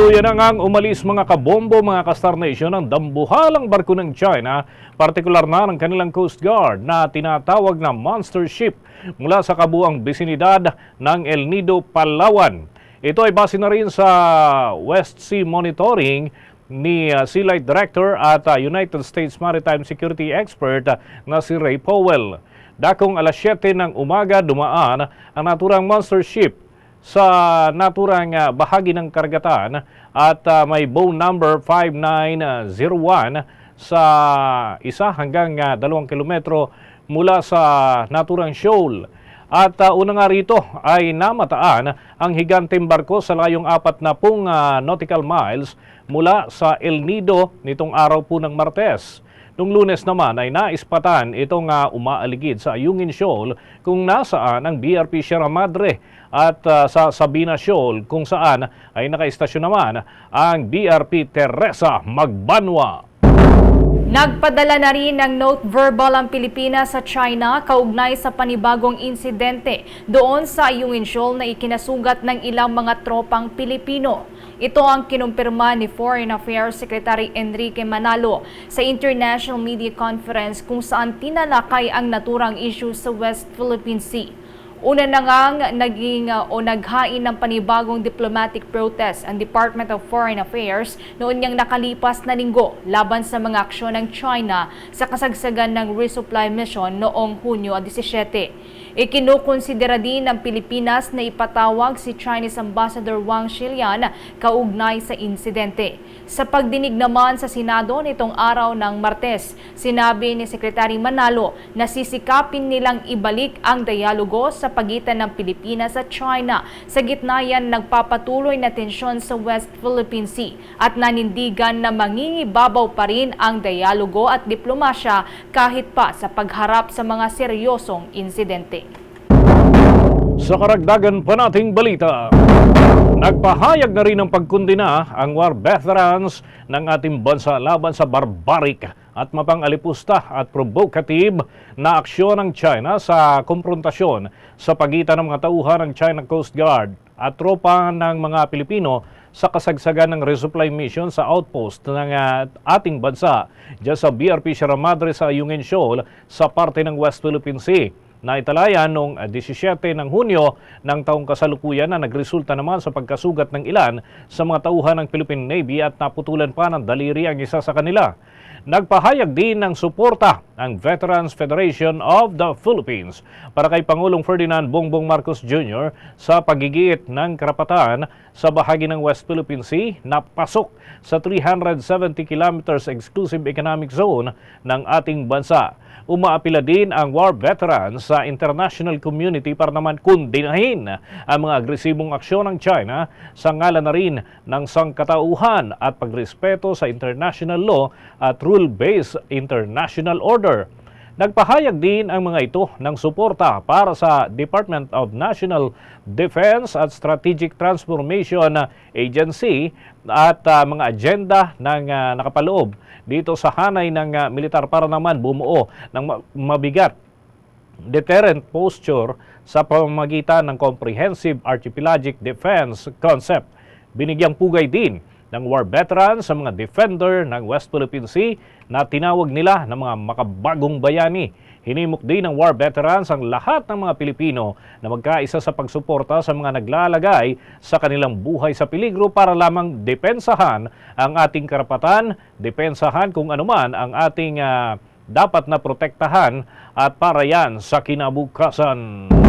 Tuluyan na ngang umalis mga kabombo mga ka-Star Nation ang dambuhalang barko ng China, partikular na ng kanilang Coast Guard na tinatawag na monster ship mula sa kabuang bisinidad ng El Nido, Palawan. Ito ay base na rin sa West Sea Monitoring ni uh, Sea Light Director at uh, United States Maritime Security Expert uh, na si Ray Powell. Dakong alas 7 ng umaga dumaan ang naturang monster ship sa naturang uh, bahagi ng karagatan at uh, may bow number 5901 sa isa hanggang uh, dalawang kilometro mula sa naturang shoal. At uh, una nga rito ay namataan ang higanteng barko sa layong apat na pung uh, nautical miles mula sa El Nido nitong araw po ng Martes. Nung lunes naman ay naispatan itong uh, umaaligid sa Ayungin Shoal kung nasaan ang BRP Sierra Madre at uh, sa Sabina Shoal kung saan ay nakaistasyon naman ang BRP Teresa Magbanwa. Nagpadala na rin ng note verbal ang Pilipinas sa China kaugnay sa panibagong insidente doon sa Ayungin Shoal na ikinasugat ng ilang mga tropang Pilipino. Ito ang kinumpirma ni Foreign Affairs Secretary Enrique Manalo sa International Media Conference kung saan tinalakay ang naturang issue sa West Philippine Sea. Una na ngang naging o naghain ng panibagong diplomatic protest ang Department of Foreign Affairs noon niyang nakalipas na linggo laban sa mga aksyon ng China sa kasagsagan ng resupply mission noong Hunyo 17. Ikinukonsidera din ng Pilipinas na ipatawag si Chinese Ambassador Wang Shilian kaugnay sa insidente. Sa pagdinig naman sa Senado nitong araw ng Martes, sinabi ni Secretary Manalo na sisikapin nilang ibalik ang dialogo sa pagitan ng Pilipinas at China sa gitna yan nagpapatuloy na tensyon sa West Philippine Sea at nanindigan na mangingibabaw pa rin ang dialogo at diplomasya kahit pa sa pagharap sa mga seryosong insidente. Sa karagdagan pa nating balita, nagpahayag na rin ng pagkundina ang war veterans ng ating bansa laban sa barbaric at mapangalipusta at provocative na aksyon ng China sa komprontasyon sa pagitan ng mga tauhan ng China Coast Guard at tropa ng mga Pilipino sa kasagsagan ng resupply mission sa outpost ng uh, ating bansa. Dyan sa BRP Sierra Madre sa Ayungin Shoal sa parte ng West Philippine Sea na italayan noong 17 ng Hunyo ng taong kasalukuyan na nagresulta naman sa pagkasugat ng ilan sa mga tauhan ng Philippine Navy at naputulan pa ng daliri ang isa sa kanila. Nagpahayag din ng suporta ang Veterans Federation of the Philippines para kay Pangulong Ferdinand Bongbong Marcos Jr. sa pagigit ng karapatan sa bahagi ng West Philippine Sea na pasok sa 370 kilometers exclusive economic zone ng ating bansa. Umaapila din ang war veterans sa international community para naman kundinahin ang mga agresibong aksyon ng China sa ngalan na rin ng sangkatauhan at pagrespeto sa international law at rule-based international order. Nagpahayag din ang mga ito ng suporta para sa Department of National Defense at Strategic Transformation Agency at uh, mga agenda ng uh, nakapaloob dito sa hanay ng uh, militar para naman bumuo ng ma- mabigat deterrent posture sa pamamagitan ng Comprehensive Archipelagic Defense Concept. Binigyang pugay din ng war veterans sa mga defender ng West Philippine Sea na tinawag nila ng mga makabagong bayani. Hinimok din ng war veterans ang lahat ng mga Pilipino na magkaisa sa pagsuporta sa mga naglalagay sa kanilang buhay sa peligro para lamang depensahan ang ating karapatan, depensahan kung anuman ang ating ah, dapat na protektahan at para yan sa kinabukasan.